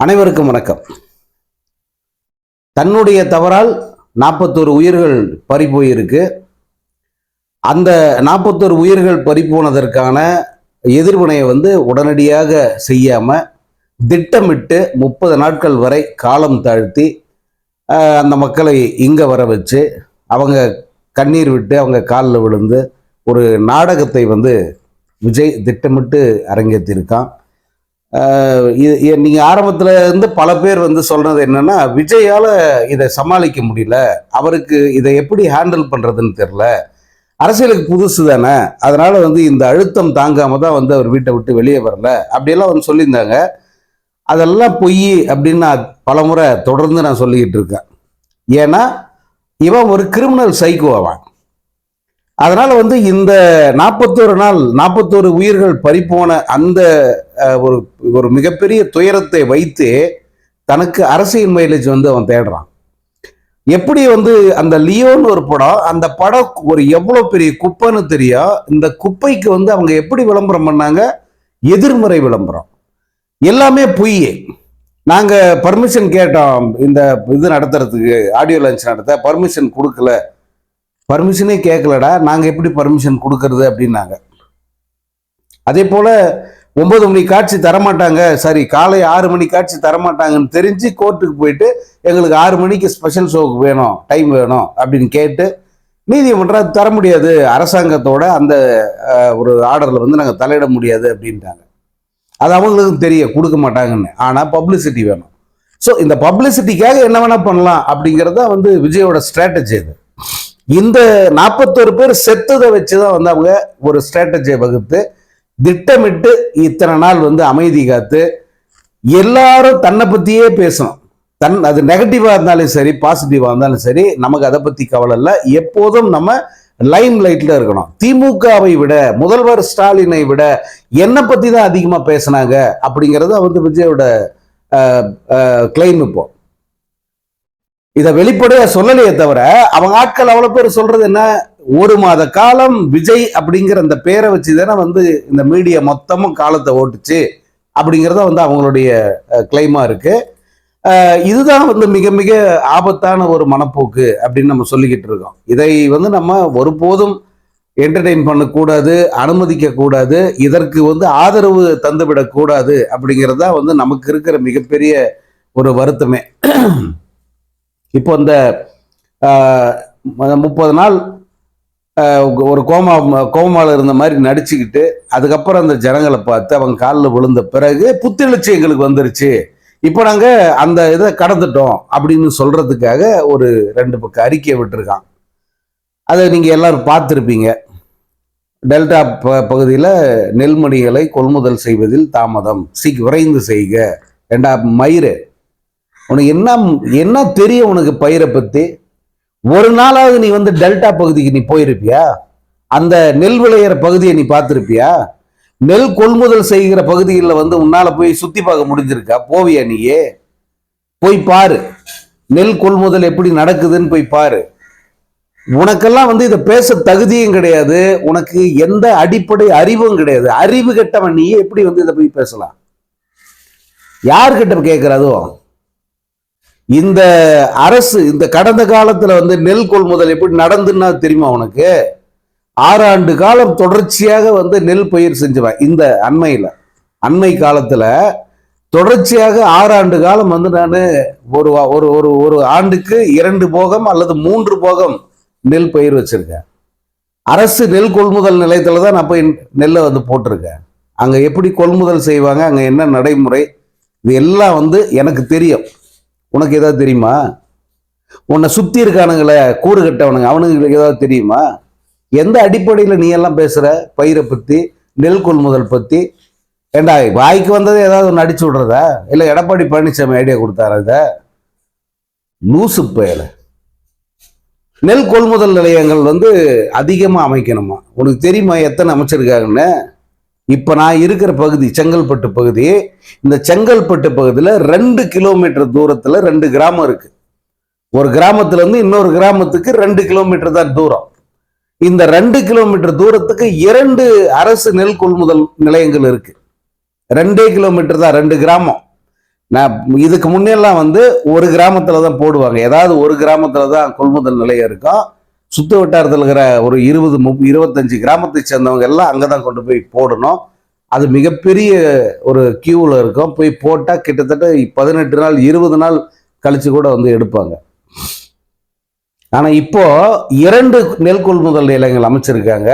அனைவருக்கும் வணக்கம். தன்னுடைய தவறால் நாற்பத்தோரு உயிர்கள் பறி போயிருக்கு அந்த நாற்பத்தோரு உயிர்கள் பறி போனதற்கான எதிர்வினையை வந்து உடனடியாக செய்யாமல் திட்டமிட்டு முப்பது நாட்கள் வரை காலம் தாழ்த்தி அந்த மக்களை இங்கே வர வச்சு அவங்க கண்ணீர் விட்டு அவங்க காலில் விழுந்து ஒரு நாடகத்தை வந்து விஜய் திட்டமிட்டு அரங்கேற்றிருக்கான். இது நீங்கள் ஆரம்பத்தில் இருந்து பல பேர் வந்து சொல்கிறது என்னென்னா விஜயால் இதை சமாளிக்க முடியல. அவருக்கு இதை எப்படி ஹேண்டில் பண்ணுறதுன்னு தெரில அரசியலுக்கு புதுசு தானே. அதனால் வந்து இந்த அழுத்தம் தாங்காமல் தான் வந்து அவர் வீட்டை விட்டு வெளியே வரல. அப்படியெல்லாம் வந்து சொல்லியிருந்தாங்க. அதெல்லாம் பொய் அப்படின்னு நான் பலமுறை தொடர்ந்து நான் சொல்லிக்கிட்டு இருக்கேன். ஏன்னா இவன் ஒரு கிரிமினல் சைக்கோ அவன். அதனால் வந்து இந்த நாற்பத்தோரு நாள் நாற்பத்தோரு உயிர்கள் பறிப்போன அந்த ஒரு ஒரு மிகப்பெரிய துயரத்தை வைத்து தனக்கு அரசியல் மைலேஜ் வந்து அவன் தேடுறான். எப்படி வந்து அந்த லியோன்னு ஒரு படம் அந்த படம் ஒரு எவ்வளோ பெரிய குப்பைன்னு தெரியும் இந்த குப்பைக்கு வந்து அவங்க எப்படி விளம்பரம் பண்ணாங்க? எதிர்மறை விளம்பரம். எல்லாமே பொய் நாங்கள் பர்மிஷன் கேட்டோம் இந்த இது நடத்துறதுக்கு ஆடியோ லான்ச் நடத்த பர்மிஷன் கொடுக்கல. பர்மிஷனே கேட்கலடா நாங்கள் எப்படி பர்மிஷன் கொடுக்கறது அப்படின்னாங்க. அதே போல் ஒன்பது மணி காட்சி தரமாட்டாங்க சரி காலை ஆறு மணி காட்சி தரமாட்டாங்கன்னு தெரிஞ்சு கோர்ட்டுக்கு போயிட்டு எங்களுக்கு ஆறு மணிக்கு ஸ்பெஷல் ஷோக்கு வேணும் டைம் வேணும் அப்படின்னு கேட்டு நீதிமன்றம் அது தர முடியாது. அரசாங்கத்தோட அந்த ஒரு ஆர்டரில் வந்து நாங்கள் தலையிட முடியாது அப்படின்ட்டாங்க. அது அவங்களுக்கும் தெரிய கொடுக்க மாட்டாங்கன்னு. ஆனால் பப்ளிசிட்டி வேணும். ஸோ இந்த பப்ளிசிட்டிக்காக என்ன வேணால் பண்ணலாம் அப்படிங்கிறது தான் வந்து விஜயோட ஸ்ட்ராட்டஜி இது இந்த நாற்பத்தோரு பேர் செத்ததை வச்சு தான் வந்து அவங்க ஒரு ஸ்ட்ராட்டஜியை வகுத்து திட்டமிட்டு இத்தனை நாள் வந்து அமைதி காத்து எல்லாரும் தன்னை பத்தியே பேசணும். தன் அது நெகட்டிவா இருந்தாலும் சரி பாசிட்டிவா இருந்தாலும் சரி நமக்கு அதை பத்தி கவலை இல்லை. எப்போதும் நம்ம லைம் லைட்ல இருக்கணும். திமுகவை விட முதல்வர் ஸ்டாலினை விட என்னை பத்தி தான் அதிகமா பேசினாங்க அப்படிங்கறது வந்து விஜயோட கிளைம் இப்போ. இதை வெளிப்படையா சொல்லலையே தவிர அவங்க ஆட்கள் அவ்வளவு பேர் சொல்றது என்ன? ஒரு மாத காலம் விஜய் அப்படிங்கிற அந்த பேரை வச்சு தானே வந்து இந்த மீடியா மொத்தமும் காலத்தை ஓட்டுச்சு அப்படிங்கிறத வந்து அவங்களுடைய கிளைமா இருக்கு. இதுதான் வந்து மிக மிக ஆபத்தான ஒரு மனப்போக்கு அப்படின்னு நம்ம சொல்லிக்கிட்டு இருக்கோம். இதை வந்து நம்ம ஒருபோதும் என்டர்டெயின் பண்ணக்கூடாது அனுமதிக்க கூடாது இதற்கு வந்து ஆதரவு தந்துவிடக்கூடாது அப்படிங்கிறது தான் வந்து நமக்கு இருக்கிற மிகப்பெரிய ஒரு வருத்தமே. இப்போ இந்த முப்பது நாள் ஒரு கோமா கோமாவில் இருந்த மாதிரி நடிச்சுக்கிட்டு அதுக்கப்புறம் அந்த ஜனங்களை பார்த்து அவங்க காலில் விழுந்த பிறகு புத்தெழுச்சி எங்களுக்கு வந்துருச்சு. இப்போ நாங்கள் அந்த இதை கடந்துட்டோம் அப்படின்னு சொல்கிறதுக்காக ஒரு ரெண்டு பக்கம் அறிக்கையை விட்டுருக்கான். அதை நீங்கள் எல்லோரும் பார்த்துருப்பீங்க. டெல்டா ப பகுதியில் நெல்மணிகளை கொள்முதல் செய்வதில் தாமதம். சீக்கு விரைந்து செய்க. ரெண்டா மயிறு. உனக்கு என்ன என்ன தெரியும் உனக்கு பயிரை பற்றி ஒரு நாளாவது நீ வந்து டெல்டா பகுதிக்கு நீ போயிருப்பியா? அந்த நெல் விளையிற பகுதியை நீ பார்த்துருப்பியா? நெல் கொள்முதல் செய்கிற பகுதிகளில் வந்து உன்னால போய் சுத்தி பார்க்க முடிஞ்சிருக்கா? போவியா நீயே? போய் பாரு. நெல் கொள்முதல் எப்படி நடக்குதுன்னு போய் பாரு. உனக்கெல்லாம் வந்து இதை பேச தகுதியும் கிடையாது. உனக்கு எந்த அடிப்படை அறிவும் கிடையாது. அறிவு கெட்டவன் நீ எப்படி வந்து இதை போய் பேசலாம்? யார்கிட்ட கேட்கிற இந்த அரசு இந்த கடந்த காலத்துல வந்து நெல் கொள்முதல் எப்படி நடந்துன்னா தெரியுமா உனக்கு? ஆறு ஆண்டு காலம் தொடர்ச்சியாக வந்து நெல் பயிர் செஞ்சுவேன் இந்த அண்மையில. அண்மை காலத்துல தொடர்ச்சியாக ஆறு ஆண்டு காலம் வந்து நான் ஒரு வா- ஒரு ஒரு ஒரு ஆண்டுக்கு இரண்டு போகம் அல்லது மூன்று போகம் நெல் பயிர் வச்சிருக்கேன். அரசு நெல் கொள்முதல் நிலையத்தில் தான் நான் போய் நெல்லை வந்து போட்டிருக்கேன். அங்கே எப்படி கொள்முதல் செய்வாங்க அங்கே என்ன நடைமுறை இது எல்லாம் வந்து எனக்கு தெரியும். உனக்கு ஏதாவது தெரியுமா? உன்னை சுத்தி இருக்கானுங்களே கூறு கட்டவனுங்க அவனுங்களுக்கு ஏதாவது தெரியுமா? எந்த அடிப்படையில் நீ எல்லாம் பேசுகிற பயிரை பற்றி நெல் கொள்முதல் பற்றி ஏண்டா வாய்க்கு வந்ததை ஏதாவது ஒன்று அடிச்சு விடுறதா? இல்லை எடப்பாடி பழனிசாமி ஐடியா கொடுத்தாரா இதை? லூசு பெயர் நெல் கொள்முதல் நிலையங்கள் வந்து அதிகமாக அமைக்கணுமா? உனக்கு தெரியுமா எத்தனை அமைச்சிருக்காங்கன்னு? இப்போ நான் இருக்கிற பகுதி செங்கல்பட்டு பகுதி. இந்த செங்கல்பட்டு பகுதியில் ரெண்டு கிலோமீட்டர் தூரத்தில் ரெண்டு கிராமம் இருக்கு. ஒரு கிராமத்துலேருந்து இன்னொரு கிராமத்துக்கு ரெண்டு கிலோமீட்டர் தான் தூரம். இந்த ரெண்டு கிலோமீட்டர் தூரத்துக்கு இரண்டு அரசு நெல் கொள்முதல் நிலையங்கள் இருக்கு. ரெண்டே கிலோமீட்டர் தான் ரெண்டு கிராமம். நான் இதுக்கு முன்னெல்லாம் வந்து ஒரு கிராமத்தில் தான் போடுவாங்க. ஏதாவது ஒரு கிராமத்தில் தான் கொள்முதல் நிலையம் இருக்கும் சுத்த வட்டாரத்தில் இருக்கிற ஒரு இருபது முப் இருபத்தஞ்சு கிராமத்தை சேர்ந்தவங்க எல்லாம் அங்கே தான் கொண்டு போய் போடணும். அது மிகப்பெரிய ஒரு கியூவில் இருக்கும். போய் போட்டால் கிட்டத்தட்ட பதினெட்டு நாள் இருபது நாள் கழிச்சு கூட வந்து எடுப்பாங்க. ஆனால் இப்போ இரண்டு நெல் கொள்முதல் நிலையங்கள் அமைச்சிருக்காங்க.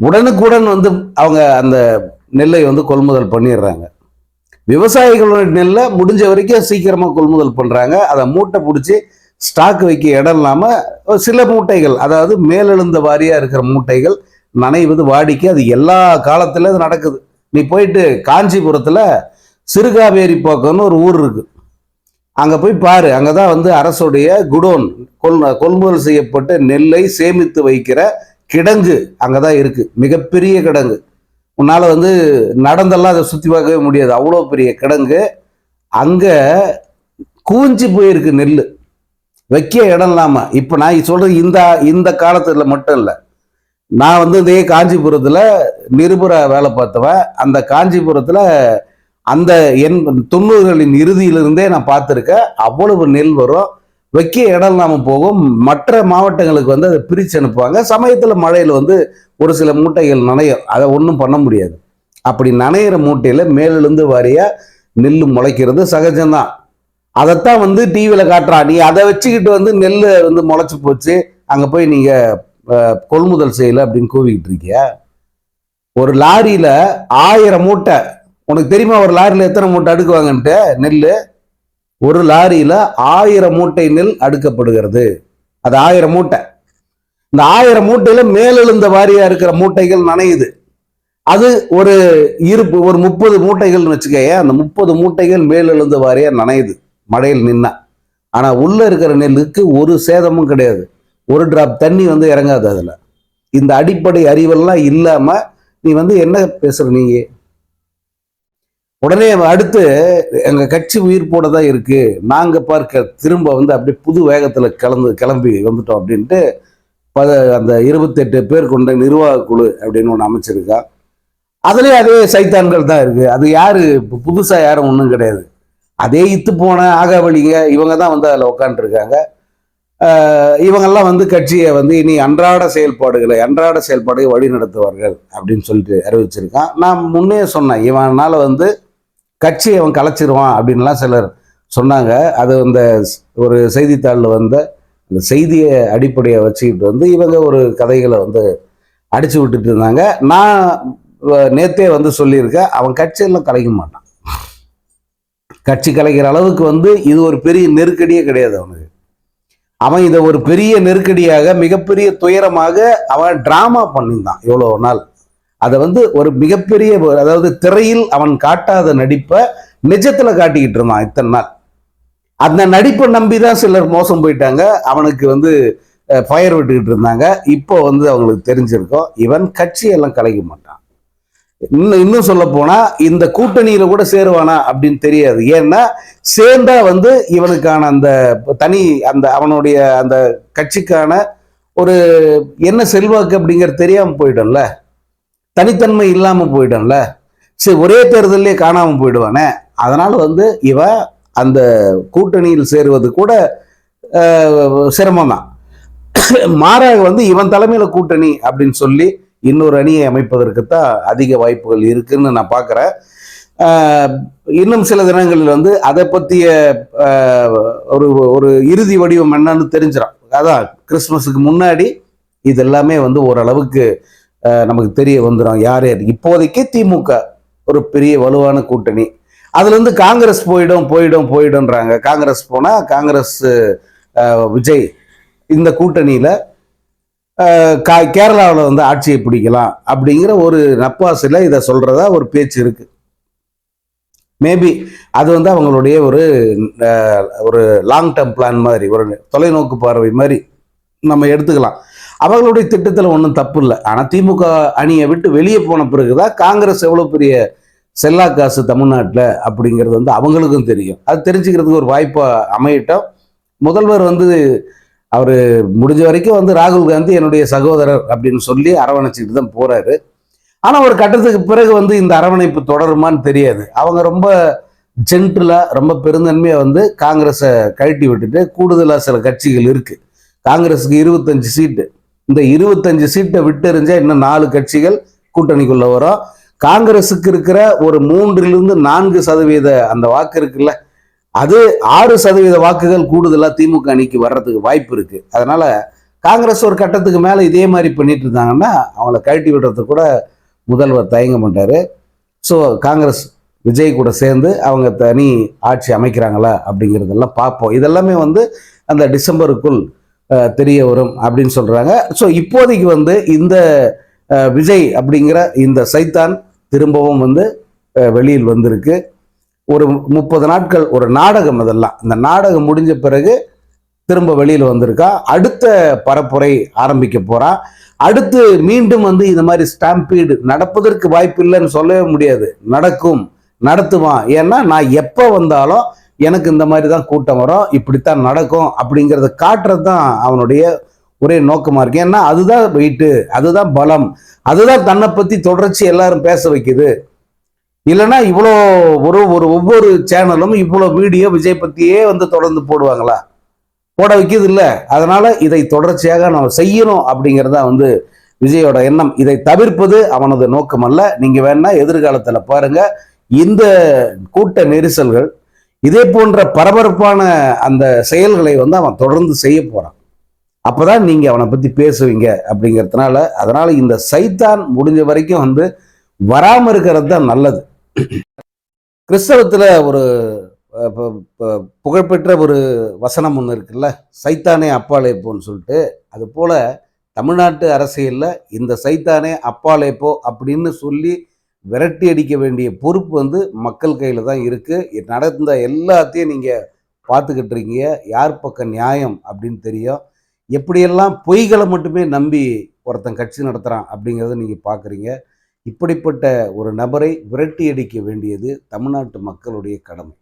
உடனுக்குடன் வந்து அவங்க அந்த நெல்லை வந்து கொள்முதல் பண்ணிடுறாங்க. விவசாயிகளோட நெல்லை முடிஞ்ச வரைக்கும் சீக்கிரமாக கொள்முதல் பண்ணுறாங்க அதை மூட்டை பிடிச்சி ஸ்டாக் வைக்க இடம் இல்லாமல் சில மூட்டைகள் அதாவது மேலெழுந்த வாரியாக இருக்கிற மூட்டைகள் நனைவது வாடிக்கை அது எல்லா காலத்திலும் இது நடக்குது. நீ போயிட்டு காஞ்சிபுரத்தில் சிறுகாவேரி போக்கம்னு ஒரு ஊர் இருக்கு. அங்கே போய் பாரு அங்கே தான் வந்து அரசுடைய குடோன் கொள் கொள்முதல் செய்யப்பட்ட நெல்லை சேமித்து வைக்கிற கிடங்கு அங்கே தான் இருக்குது மிகப்பெரிய கிடங்கு. உன்னால் வந்து நடந்தெல்லாம் அதை சுற்றி பார்க்கவே முடியாது. அவ்வளோ பெரிய கிடங்கு. அங்கே கூஞ்சி போயிருக்கு நெல் வைக்க இடம் இல்லாமல் இப்போ நான் சொல்கிறது இந்த இந்த காலத்தில் மட்டும் இல்லை. நான் வந்து இதே காஞ்சிபுரத்தில் நிருபுர வேலை பார்த்தவன். அந்த காஞ்சிபுரத்தில் அந்த எண் தொண்ணூறுகளின் இறுதியிலிருந்தே நான் பார்த்துருக்கேன். அவ்வளவு நெல் வரும். வைக்க இடம் இல்லாமல் போகும். மற்ற மாவட்டங்களுக்கு வந்து அதை பிரித்து அனுப்புவாங்க. சமயத்தில் மழையில் வந்து ஒரு சில மூட்டைகள் நனையும். அதை ஒன்றும் பண்ண முடியாது. அப்படி நனையிற மூட்டையில் மேலிருந்து வாரியாக நெல் முளைக்கிறது சகஜம்தான். அதைத்தான் வந்து டிவியில் காட்டுறான் நீ அதை வச்சுக்கிட்டு வந்து நெல் வந்து முளைச்சி போச்சு. அங்கே போய் நீங்கள் கொள்முதல் செய்யலை அப்படின்னு கூவிக்கிட்டு இருக்கிய. ஒரு லாரியில் ஆயிரம் மூட்டை. உனக்கு தெரியுமா ஒரு லாரியில் எத்தனை மூட்டை அடுக்குவாங்கன்ட்டு? நெல் ஒரு லாரியில் ஆயிரம் மூட்டை நெல் அடுக்கப்படுகிறது. அது ஆயிரம் மூட்டை. இந்த ஆயிரம் மூட்டையில் மேலெழுந்த வாரியாக இருக்கிற மூட்டைகள் நனையுது. அது ஒரு இருப்பு ஒரு முப்பது மூட்டைகள்னு வச்சுக்கோயே அந்த முப்பது மூட்டைகள் மேலெழுந்த வாரியாக நனையுது. மழையில் நின்னா. ஆனால் உள்ள இருக்கிற நெல்லுக்கு ஒரு சேதமும் கிடையாது. ஒரு டிராப் தண்ணி வந்து இறங்காது அதில். இந்த அடிப்படை அறிவெல்லாம் இல்லாமல் நீ வந்து என்ன பேசுற நீங்க? உடனே அடுத்து எங்கள் கட்சி உயிர் போட தான் இருக்கு. நாங்கள் பார்க்க திரும்ப வந்து அப்படியே புது வேகத்தில் கலந்து கிளம்பி வந்துட்டோம் அப்படின்ட்டு பத அந்த இருபத்தெட்டு பேர் கொண்ட நிர்வாக குழு அப்படின்னு ஒன்று அமைச்சிருக்கா. அதுலேயும் அதே சைத்தான்கள் தான் இருக்குது அது யார்? இப்போ புதுசாக யாரும் ஒன்றும் கிடையாது. அதே இத்து போன ஆகாவளிங்க இவங்க தான் வந்து அதில் உட்காந்துருக்காங்க இவங்கெல்லாம் வந்து கட்சியை வந்து இனி அன்றாட செயல்பாடுகளை அன்றாட செயல்பாடுகளை வழி நடத்துவார்கள் அப்படின்னு சொல்லிட்டு அறிவிச்சிருக்கான். நான் முன்னே சொன்னேன் இவனால் வந்து கட்சியை அவன் கலைச்சிருவான் அப்படின்லாம் சிலர் சொன்னாங்க. அது அந்த ஒரு செய்தித்தாளில் வந்த அந்த செய்தியை அடிப்படையை வச்சுக்கிட்டு வந்து இவங்க ஒரு கதைகளை வந்து அடித்து விட்டுட்டு இருந்தாங்க. நான் நேத்தே வந்து சொல்லியிருக்கேன் அவன் கட்சியெல்லாம் கலைக்க மாட்டான். கட்சி கலைக்கிற அளவுக்கு வந்து இது ஒரு பெரிய நெருக்கடியே கிடையாது அவனுக்கு. அவன் இதை ஒரு பெரிய நெருக்கடியாக மிகப்பெரிய துயரமாக அவன் டிராமா பண்ணியிருந்தான் எவ்வளோ நாள். அதை வந்து ஒரு மிகப்பெரிய அதாவது திரையில் அவன் காட்டாத நடிப்பை நிஜத்தில் காட்டிக்கிட்டு இருந்தான் இத்தனை நாள். அந்த நடிப்பை நம்பி தான் சிலர் மோசம் போயிட்டாங்க. அவனுக்கு வந்து ஃபயர் விட்டுக்கிட்டு இருந்தாங்க. இப்போ வந்து அவங்களுக்கு தெரிஞ்சிருக்கும் இவன் கட்சியெல்லாம் கலைக்க மாட்டான். இன்னும் இன்னும் சொல்ல போனா இந்த கூட்டணியில கூட சேருவானா அப்படின்னு தெரியாது. ஏன்னா சேர்ந்தா வந்து இவனுக்கான அந்த தனி அந்த அவனுடைய அந்த கட்சிக்கான ஒரு என்ன செல்வாக்கு அப்படிங்கிறது தெரியாம போயிடும்ல. தனித்தன்மை இல்லாம போயிடும்ல. சரி ஒரே தேர்தலே காணாம போயிடுவானே. அதனால வந்து இவன் அந்த கூட்டணியில் சேருவது கூட சிரமம் தான் மாறாக வந்து இவன் தலைமையில கூட்டணி அப்படின்னு சொல்லி இன்னொரு அணியை அமைப்பதற்குத்தான் அதிக வாய்ப்புகள் இருக்குன்னு நான் பார்க்குறேன். இன்னும் சில தினங்களில் வந்து அதை பற்றிய ஒரு ஒரு இறுதி வடிவம் என்னன்னு தெரிஞ்சிடும். அதான் கிறிஸ்மஸுக்கு முன்னாடி இது எல்லாமே வந்து ஓரளவுக்கு நமக்கு தெரிய வந்துடும். யார்? யார் இப்போதைக்கு திமுக ஒரு பெரிய வலுவான கூட்டணி. அதுலேருந்து காங்கிரஸ் போயிடும் போயிடும் போயிடும்ன்றாங்க. காங்கிரஸ் போனால் காங்கிரஸ் விஜய். இந்த கூட்டணியில் கேரளாவில் வந்து ஆட்சியை பிடிக்கலாம் அப்படிங்கிற ஒரு நப்பாசில் இதை சொல்றதா ஒரு பேச்சு இருக்கு. மேபி அது வந்து அவங்களுடைய ஒரு ஒரு லாங் டேர்ம் பிளான் மாதிரி ஒரு தொலைநோக்கு பார்வை மாதிரி நம்ம எடுத்துக்கலாம். அவங்களுடைய திட்டத்தில் ஒன்றும் தப்பு இல்லை. ஆனால் திமுக அணியை விட்டு வெளியே போன பிறகுதான் காங்கிரஸ் எவ்வளோ பெரிய செல்லா காசு தமிழ்நாட்டில் அப்படிங்கிறது வந்து அவங்களுக்கும் தெரியும். அது தெரிஞ்சுக்கிறதுக்கு ஒரு வாய்ப்பாக அமையட்டும். முதல்வர் வந்து அவர் முடிஞ்ச வரைக்கும் வந்து ராகுல் காந்தி என்னுடைய சகோதரர் அப்படின்னு சொல்லி அரவணைச்சிட்டு தான் போறாரு. ஆனால் ஒரு கட்டத்துக்கு பிறகு வந்து இந்த அரவணைப்பு தொடருமான்னு தெரியாது. அவங்க ரொம்ப ஜென்டலாக ரொம்ப பெருந்தன்மையாக வந்து காங்கிரஸை கழட்டி விட்டுட்டு கூடுதலாக சில கட்சிகள் இருக்குது காங்கிரஸுக்கு இருபத்தஞ்சு சீட்டு. இந்த இருபத்தஞ்சு சீட்டை விட்டெறிஞ்சா இன்னும் நாலு கட்சிகள் கூட்டணிக்குள்ளே வரும். காங்கிரஸுக்கு இருக்கிற ஒரு மூன்றிலிருந்து நான்கு சதவீத அந்த வாக்கு இருக்குல்ல அது ஆறு சதவீத வாக்குகள் கூடுதலாக திமுக அணிக்கு வர்றதுக்கு வாய்ப்பு இருக்கு. அதனால காங்கிரஸ் ஒரு கட்டத்துக்கு மேலே இதே மாதிரி பண்ணிட்டு இருந்தாங்கன்னா அவங்கள கழட்டி விடுறது கூட முதல்வர் தயங்க மாட்டாரு. ஸோ காங்கிரஸ் விஜய் கூட சேர்ந்து அவங்க தனி ஆட்சி அமைக்கிறாங்களா அப்படிங்கிறதெல்லாம் பார்ப்போம். இதெல்லாமே வந்து அந்த டிசம்பருக்குள் தெரிய வரும் அப்படின்னு சொல்கிறாங்க ஸோ இப்போதைக்கு வந்து இந்த விஜய் அப்படிங்கிற இந்த சைத்தான் திரும்பவும் வந்து வெளியில் வந்திருக்கு. ஒரு முப்பது நாட்கள் ஒரு நாடகம் அதெல்லாம். இந்த நாடகம் முடிஞ்ச பிறகு திரும்ப வெளியில் வந்திருக்கா. அடுத்த பரப்புரை ஆரம்பிக்க போறான் அடுத்து மீண்டும் வந்து இந்த மாதிரி ஸ்டாம்பீடு நடப்பதற்கு வாய்ப்பு இல்லைன்னு சொல்லவே முடியாது. நடக்கும் நடத்துவான். ஏன்னா நான் எப்போ வந்தாலும் எனக்கு இந்த மாதிரி தான் கூட்டம் வரும். இப்படித்தான் நடக்கும் அப்படிங்கிறத காட்டுறது தான் அவனுடைய ஒரே நோக்கமாக இருக்கு. ஏன்னா அதுதான் வெயிட்டு அதுதான் பலம் அதுதான் தன்னை பற்றி தொடர்ச்சி எல்லாரும் பேச வைக்குது. இல்லைன்னா இவ்வளோ ஒரு ஒரு ஒவ்வொரு சேனலும் இவ்வளோ வீடியோ விஜய் பற்றியே வந்து தொடர்ந்து போடுவாங்களா? போட வைக்கிறது இல்லை அதனால் இதை தொடர்ச்சியாக நம்ம செய்யணும் அப்படிங்கிறதா வந்து விஜயோட எண்ணம். இதை தவிர்ப்பது அவனது நோக்கம் அல்ல நீங்கள் வேணா எதிர்காலத்தில் பாருங்க. இந்த கூட்ட நெரிசல்கள் இதே போன்ற பரபரப்பான அந்த செயல்களை வந்து அவன் தொடர்ந்து செய்ய அப்போ தான் நீங்கள் அவனை பற்றி பேசுவீங்க அப்படிங்கிறதுனால அதனால் இந்த சைத்தான் முடிஞ்ச வரைக்கும் வந்து வராமல் இருக்கிறது தான் நல்லது. கிறிஸ்தவத்தில் ஒரு புகழ்பெற்ற ஒரு வசனம் ஒன்று இருக்குல்ல? சைத்தானே அப்பாலே போன்னு சொல்லிட்டு அது போல் தமிழ்நாட்டு அரசியலில் இந்த சைத்தானே அப்பாலே போ அப்படின்னு சொல்லி விரட்டி அடிக்க வேண்டிய பொறுப்பு வந்து மக்கள் கையில் தான் இருக்குது நடந்த எல்லாத்தையும் நீங்கள் பார்த்துக்கிட்டு இருக்கீங்க. யார் பக்கம் நியாயம் அப்படின்னு தெரியும். எப்படியெல்லாம் பொய்களை மட்டுமே நம்பி ஒருத்தன் கட்சி நடத்துகிறான் அப்படிங்கிறத நீங்கள் பார்க்குறீங்க. இப்படிப்பட்ட ஒரு நபரை விரட்டியடிக்க வேண்டியது தமிழ்நாட்டு மக்களுடைய கடமை.